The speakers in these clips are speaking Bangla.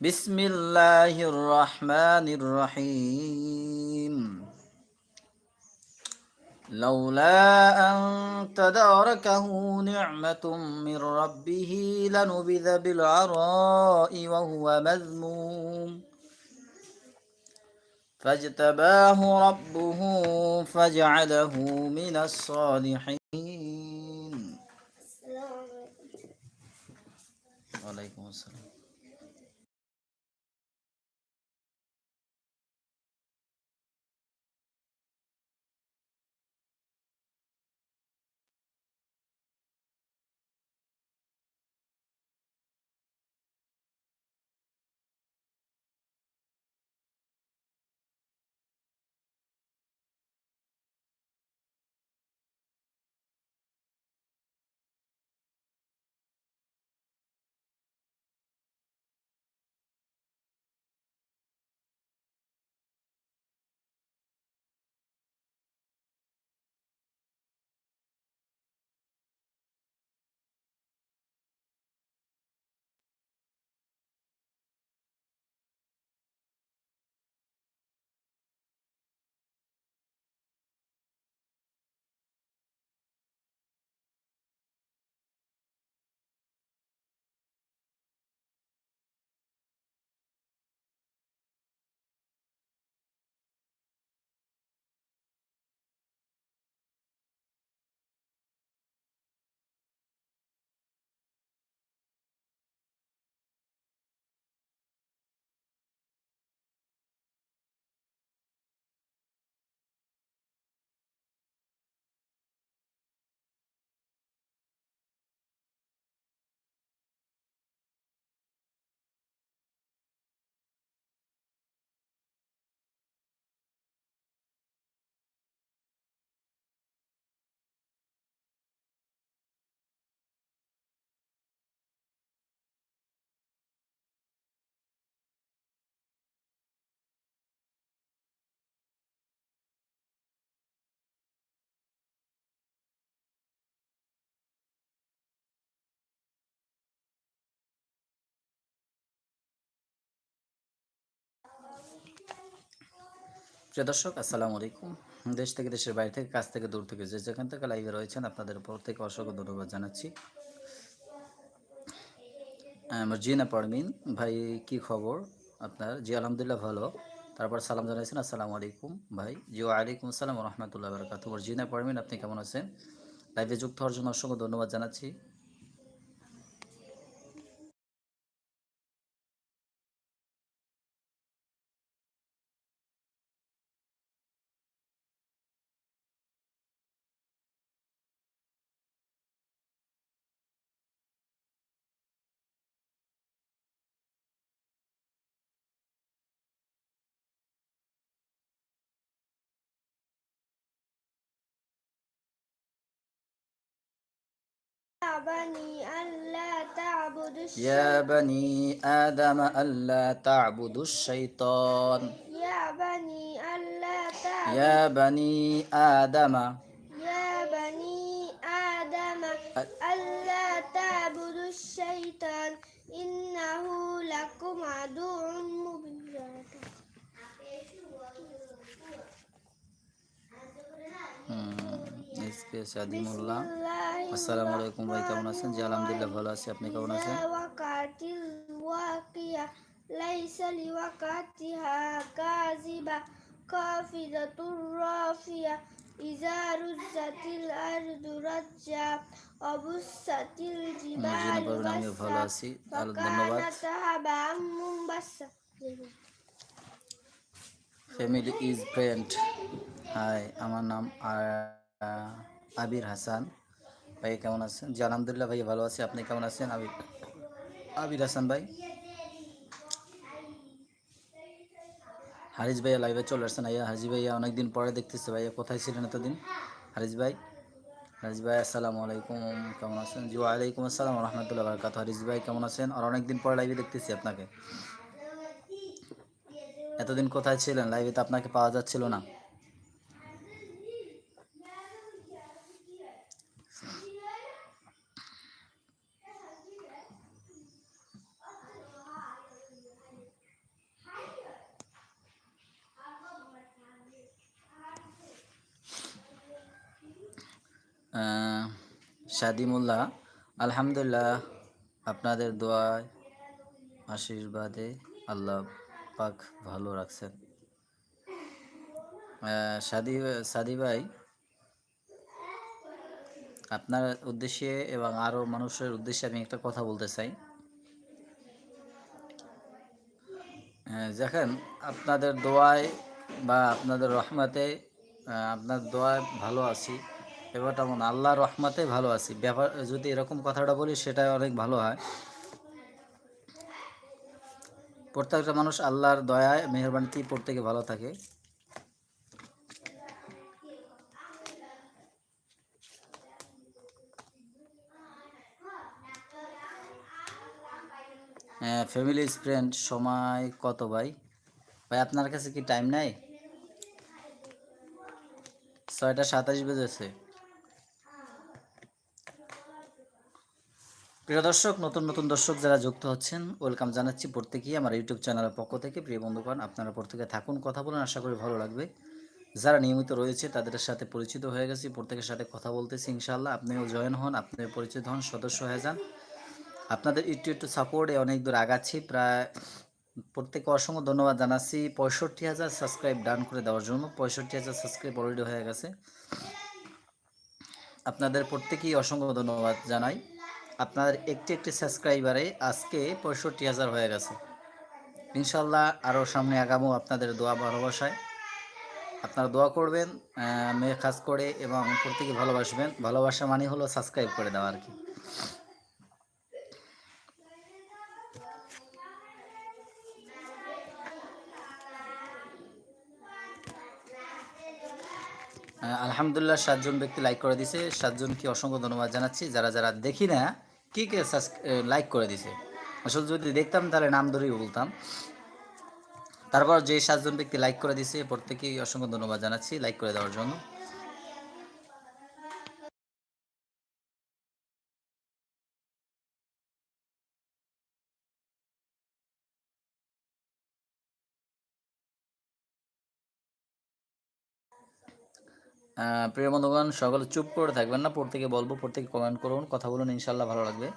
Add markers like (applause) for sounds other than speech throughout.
بسم الله الرحمن الرحيم. لولا أن تداركه نعمة من ربه لنبذ بالعراء وهو مذموم. فاجتباه ربه فجعله من الصالحين. প্রিয় দর্শক, আসসালামু আলাইকুম। দেশ থেকে দেশের বাইরে থেকে, কাছ থেকে দূর থেকে যে যেখান থেকে লাইভে রয়েছেন, আপনাদের উপর থেকে অসংখ্য ধন্যবাদ জানাচ্ছি। জিনা পারমিন, ভাই, কি খবর আপনার? জি, আলহামদুলিল্লাহ ভালো। তারপর সালাম জানাইছেন, আসসালামু আলাইকুম, ভাই। জি, ওয়ালাইকুম আসসালাম রহমতুল্লাহ বারকাত জিনা পারমিন, আপনি কেমন আছেন? লাইভে যুক্ত হওয়ার জন্য অসংখ্য ধন্যবাদ জানাচ্ছি। بني ألا تعبدوا يا بني آدم ألا تعبدوا الشيطان. يا بني ألا تعبدوا يا بني آدم. يا بني آدم ألا تعبدوا الشيطان. إنه لكم عدو مبين. এসকে সাদিমুল্লাহ আসসালামু আলাইকুম ভাই কেমন আছেন জি আলহামদুলিল্লাহ ভালো আছি আপনি কেমন আছেন وقعت الواقعة ليس لوقعتها كاذبة خافضة رافية إذا رجت الأرض رجا وبست الجبال পারবেন আমিও ভালো بسا আছি আলো ধন্যবাদ فكانت هباء منبثا ফ্যামিলি ইজ ফ্রেন্ড হাই আমার নাম আ- আবির হাসান। ভাই, কেমন আছেন? জি, আলহামদুলিল্লাহ ভাই, ভালো আছি। আপনি কেমন আছেন? আবির আবির হাসান ভাই। হারিস ভাইয়া লাইভে চলে আসছেন আইয়া হাজি ভাইয়া অনেকদিন পরে দেখতেছে ভাইয়া। কোথায় ছিলেন এতদিন? হারিস ভাই। হারিস ভাই, আসসালামু আলাইকুম। কেমন আছেন? জি, ওয়ালাইকুম আসসালাম রহমতুল্লাহ বরকাত হারিস ভাই, কেমন আছেন? আর অনেকদিন পরে লাইভে দেখতেছি আপনাকে। এতদিন কোথায় ছিলেন? লাইভে তো আপনাকে পাওয়া যাচ্ছিল না। শাদিমুল্লাহ, আলহামদুলিল্লাহ, আপনাদের দোয়ায়, আশীর্বাদে আল্লাহ পাক ভালো রাখছেন। সাদি সাদি ভাই, আপনার উদ্দেশ্যে এবং আরও মানুষের উদ্দেশ্যে আমি একটা কথা বলতে চাই। দেখেন, আপনাদের দোয়ায় বা আপনাদের রহমতে আপনার দোয়ায় ভালো আছি। ব্যাপারটা মন আল্লাহ রহমাতে ভালো আছি। ব্যাপার, যদি এরকম কথাটা বলি সেটা অনেক ভালো হয়। প্রত্যেকটা মানুষ আল্লাহর দয়ায় মেহরবানিতেই প্রত্যেকে ভালো থাকে। ফ্যামিলি ফ্রেন্ড সময় কত ভাই? ভাই, আপনার কাছে কি টাইম নাই? ছয়টা সাতাশ বেজেছে। প্রিয় দর্শক, নতুন নতুন দর্শক যারা যুক্ত হচ্ছেন, ওয়েলকাম জানাচ্ছি প্রত্যেকেই আমার ইউটিউব চ্যানেলের পক্ষ থেকে। প্রিয় বন্ধুগণ, আপনারা প্রত্যেকে থাকুন, কথা বলুন, আশা করি ভালো লাগবে। যারা নিয়মিত রয়েছে, তাদের সাথে পরিচিত হয়ে গেছি, প্রত্যেকের সাথে কথা বলতেছি ইনশাল্লাহ আপনিও জয়েন হন, আপনিও পরিচিত হন, সদস্য হয়ে যান। আপনাদের একটু একটু সাপোর্টে অনেক দূর আগাচ্ছি, প্রায় প্রত্যেকে অসংখ্য ধন্যবাদ জানাচ্ছি। পঁয়ষট্টি হাজার সাবস্ক্রাইব ডান করে দেওয়ার জন্য, পঁয়ষট্টি হাজার সাবস্ক্রাইব অলরেডি হয়ে গেছে। আপনাদের প্রত্যেকেই অসংখ্য ধন্যবাদ জানাই। আপনাদের একটি একটি সাবস্ক্রাইবারে আজকে পঁয়ষট্টি হাজার হয়ে গেছে। ইনশাল্লাহ আরও সামনে আগামো আপনাদের দোয়া ভালোবাসায়। আপনারা দোয়া করবেন মেয়ে কাজ করে এবং প্রত্যেকে ভালোবাসবেন। ভালোবাসা মানে হলো সাবস্ক্রাইব করে দেওয়া আর কি। আলহামদুলিল্লাহ সাতজন ব্যক্তি লাইক করে দিছে। সাতজনকে অসংখ্য ধন্যবাদ জানাচ্ছি। যারা যারা দেখি না কি কে লাইক করে দিছে? আসলে যদি দেখতাম তাহলে নাম ধরেই বলতাম। তারপর যে সাতজন ব্যক্তি লাইক করে দিছে, প্রত্যেকেই অসংখ্য ধন্যবাদ জানাচ্ছি লাইক করে দেওয়ার জন্য। প্রিয় বন্ধুগণ, সকলে চুপ করে থাকবেন না। প্রত্যেকে বলব, প্রত্যেকে কমেন্ট করুন। কথা বলুন ইনশাল্লাহ ভালো লাগবে।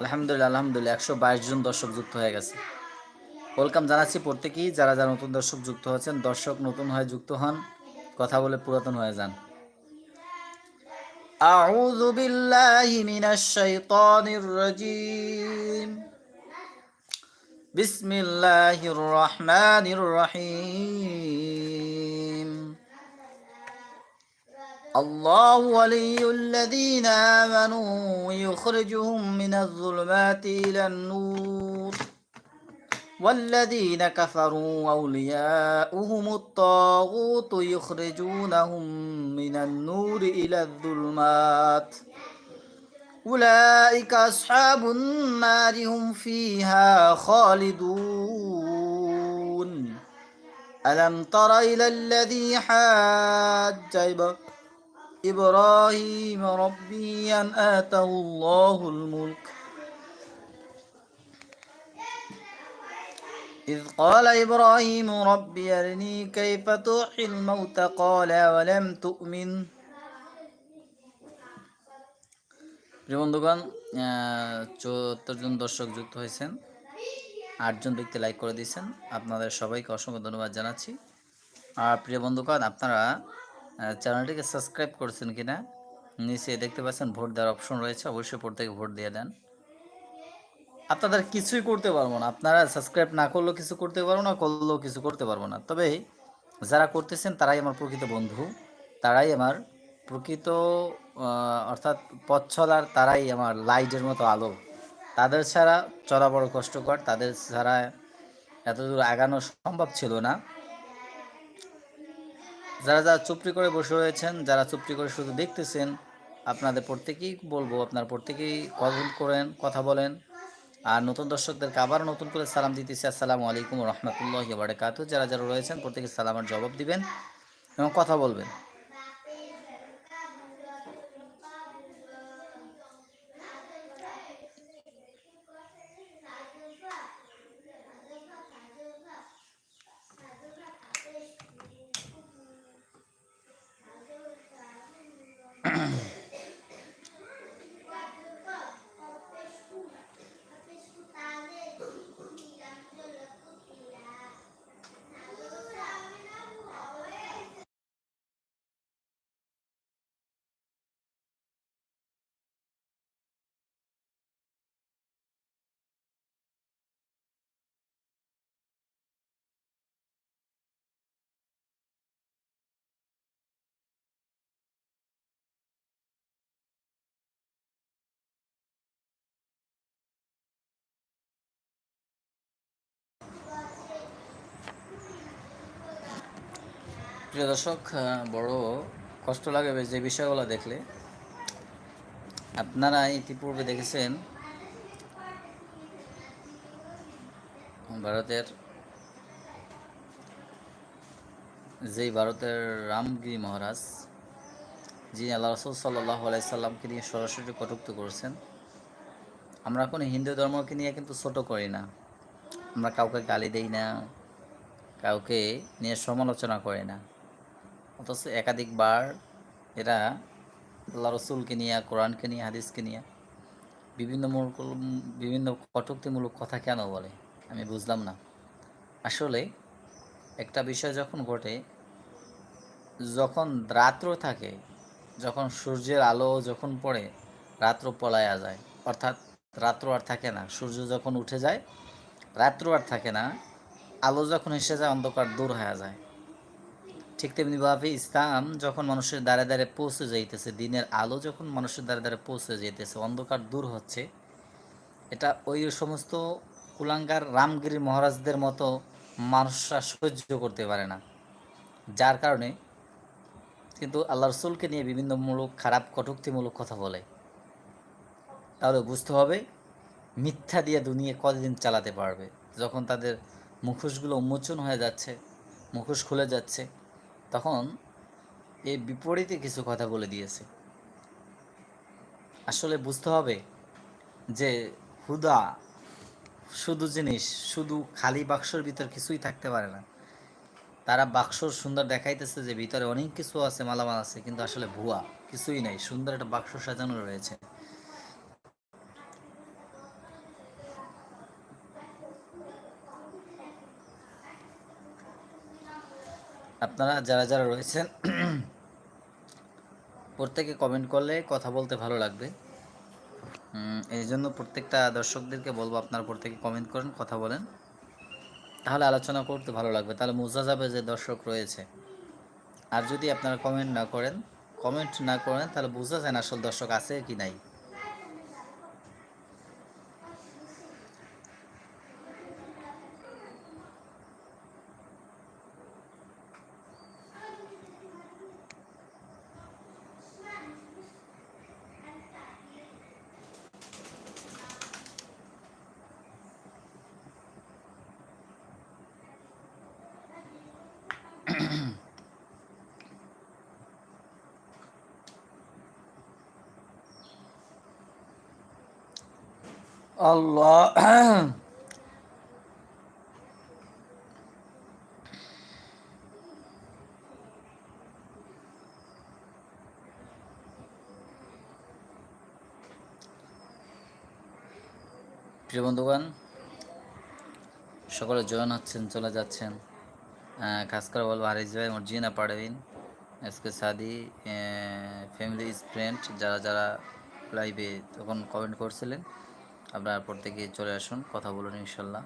আলহামদুলিল্লাহ আলহামদুলিল্লাহ, একশো বাইশ জন দর্শক যুক্ত হয়ে গেছে। ওয়েলকাম জানাচ্ছি প্রত্যেকেই যারা যারা নতুন দর্শক যুক্ত হচ্ছেন দর্শক নতুন হয়ে যুক্ত হন কথা বলে পুরাতন হয়ে যান أعوذ بالله من الشيطان الرجيم بسم الله الرحمن الرحيم الله ولي الذين آمنوا يخرجهم من الظلمات إلى النور والذين كفروا أولياؤهم الطاغوت يخرجونهم من النور إلى الظلمات. أولئك أصحاب النار هم فيها خالدون. ألم تر إلى الذي حاج إب- إبراهيم ربي أن آتاه الله الملك إذ قال إبراهيم رب أرني كيف تحيي الموت قال ولم تؤمن প্রিয় বন্ধুগণ চুয়াত্তর জন দর্শক যুক্ত হয়েছেন আটজন ব্যক্তি লাইক করে দিয়েছেন আপনাদের সবাইকে অসংখ্য ধন্যবাদ জানাচ্ছি আর প্রিয় বন্ধুগণ আপনারা আহ, চ্যানেলটিকে সাবস্ক্রাইব করেছেন কিনা নিচে দেখতে পাচ্ছেন ভোট দেওয়ার অপশন রয়েছে অবশ্যই প্রত্যেকে ভোট দিয়ে দেন আপনাদের কিছুই করতে পারব না। আপনারা সাবস্ক্রাইব না করলেও কিছু করতে পারব না, করলেও কিছু করতে পারব না। তবে যারা করতেছেন, তারাই আমার প্রকৃত বন্ধু। তারাই আমার প্রকৃত অর্থাৎ পথ চলার তারাই আমার লাইটের মতো আলো। তাদের ছাড়া চলা বড় কষ্টকর, তাদের ছাড়া এতদূর আগানো সম্ভব ছিল না। যারা যারা চুপড়ি করে বসে রয়েছেন, যারা চুপড়ি করে শুধু দেখতেছেন, আপনাদের প্রত্যেকেই বলব, আপনার প্রত্যেকেই কমেন্ট করেন, কথা বলেন। আর নতুন দর্শকদেরকে আবার নতুন করে সালাম দিতেছি। আসসালামু আলাইকুম রহমতুল্লাহ বারকাত যারা যারা রয়েছেন প্রত্যেকে সালামের জবাব দিবেন এবং কথা বলবেন। প্রিয় দর্শক বড় কষ্ট লাগে যে বিষয়গুলো দেখলে। আপনারা ইতিপূর্বে দেখেছেন, ভারতের যেই ভারতের রামগিরি মহারাজ, যিনি আল্লাহ রসুল সাল্লাহ আলাইসাল্লামকে নিয়ে সরাসরি কটুক্ত করেছেন, আমরা কোনো হিন্দু ধর্মকে নিয়ে কিন্তু ছোট করি না। আমরা কাউকে গালি দেই না, কাউকে নিয়ে সমালোচনা করি না। অথচ একাধিকবার এরা আল্লাহ রসুলকে নিয়ে, কোরআনকে নিয়ে, হাদিসকে নিয়ে বিভিন্ন বিভিন্ন কটুক্তিমূলক কথা কেন বলে? আমি বুঝলাম না। আসলে একটা বিষয় যখন ঘটে, যখন রাত্র থাকে, যখন সূর্যের আলো যখন পড়ে, রাত্র পলায়া যায়। অর্থাৎ রাত্র আর থাকে না, সূর্য যখন উঠে যায়, রাত্র আর থাকে না, আলো যখন এসে যায়, অন্ধকার দূর হয়ে যায়। ঠিক তেমনিভাবে ইসলাম যখন মানুষের দ্বারে দ্বারে পৌঁছে যাইতেছে, দিনের আলো যখন মানুষের দ্বারে দ্বারে পৌঁছে যাইতেছে, অন্ধকার দূর হচ্ছে, এটা ওই সমস্ত কুলাঙ্গার রামগিরি মহারাজদের মতো মানুষরা সহ্য করতে পারে না। যার কারণে কিন্তু আল্লাহ রসুলকে নিয়ে বিভিন্ন মূলক, খারাপ, কটুক্তিমূলক কথা বলে। তাহলে বুঝতে হবে, মিথ্যা দিয়ে দুনিয়া কতদিন চালাতে পারবে? যখন তাদের মুখোশগুলো উন্মোচন হয়ে যাচ্ছে, মুখোশ খুলে যাচ্ছে তখন এই বিপরীতে কিছু কথা বলে দিয়েছে। আসলে বুঝতে হবে যে হুদা শুধু জিনিস, শুধু খালি বাক্সর ভিতর কিছুই থাকতে পারে না। তারা বাক্স সুন্দর দেখাইতেছে যে ভিতরে অনেক কিছু আছে, মালামাল আছে, কিন্তু আসলে ভুয়া, কিছুই নাই। সুন্দর একটা বাক্স সাজানো রয়েছে। আপনারা যারা যারা রয়েছেন, (clears throat) প্রত্যেকে কমেন্ট করলে কথা বলতে ভালো লাগবে। এই জন্য প্রত্যেকটা দর্শকদেরকে বলব, আপনারা প্রত্যেকে কমেন্ট করেন, কথা বলেন। তাহলে আলোচনা করতে ভালো লাগবে। তাহলে বোঝা যাবে যে দর্শক রয়েছে। আর যদি আপনারা কমেন্ট না করেন কমেন্ট না করেন, তাহলে বোঝা যায় না আসল দর্শক আছে কি নাই। আল্লাহ প্রিয় বন্ধুগণ, সকলে জয়েন হচ্ছেন, চলে যাচ্ছেন। খাস করে বলব হারিস ভাই, মর্জিনা পারভিন আজকে সাদি ফ্যামিলি ফ্রেন্ড যারা যারা লাইভে তখন কমেন্ট করছিলেন। আপনারা প্রত্যেকে চলে আসুন কথা বলুন ইনশাল্লাহ।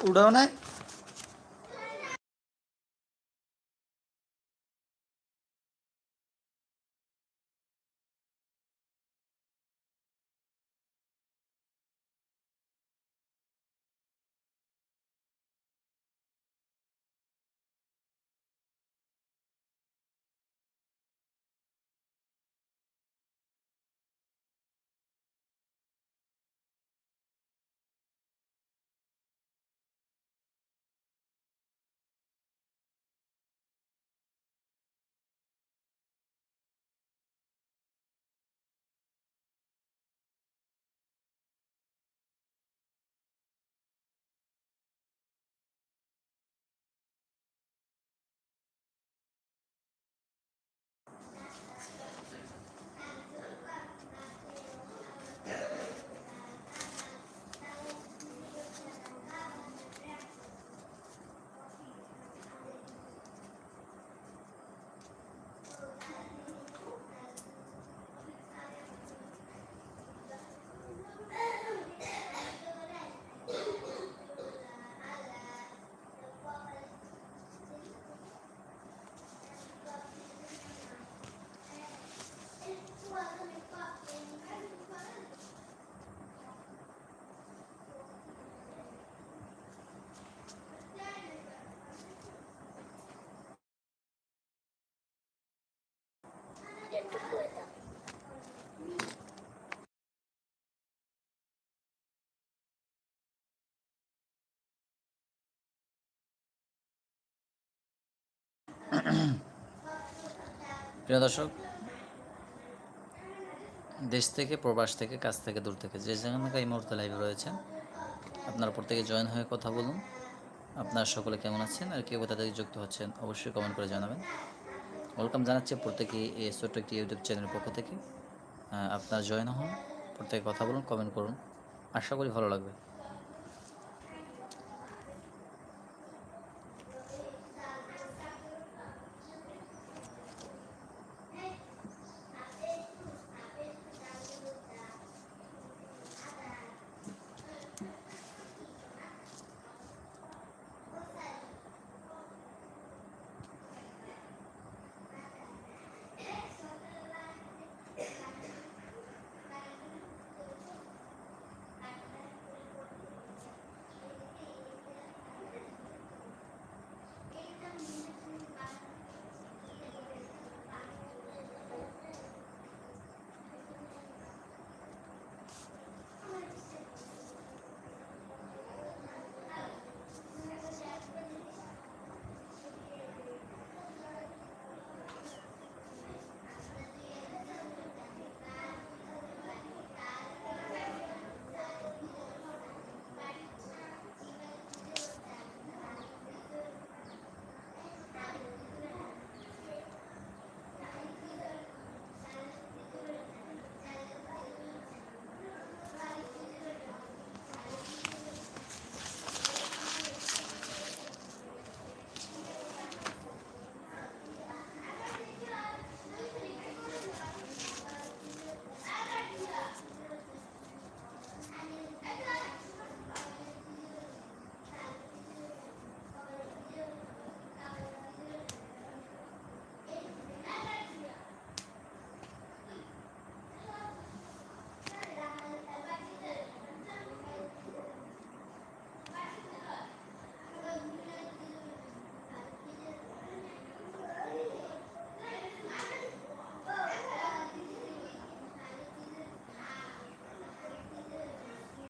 উঠাও না প্রিয় দর্শক, দেশ থেকে, প্রবাস থেকে, কাছ থেকে, দূর থেকে, যে যেখানে এই মুহূর্তে লাইভে রয়েছেন, আপনারা প্রত্যেকে জয়েন হয়ে কথা বলুন। আপনারা সকলে কেমন আছেন আর কেউ কোথা থেকে যুক্ত হচ্ছেন অবশ্যই কমেন্ট করে জানাবেন। ওয়েলকাম জানাচ্ছি প্রত্যেকে এই ছোট্ট একটি ইউটিউব চ্যানেলের পক্ষ থেকে। আপনারা জয়েন হন, প্রত্যেকে কথা বলুন কমেন্ট করুন। আশা করি ভালো লাগবে।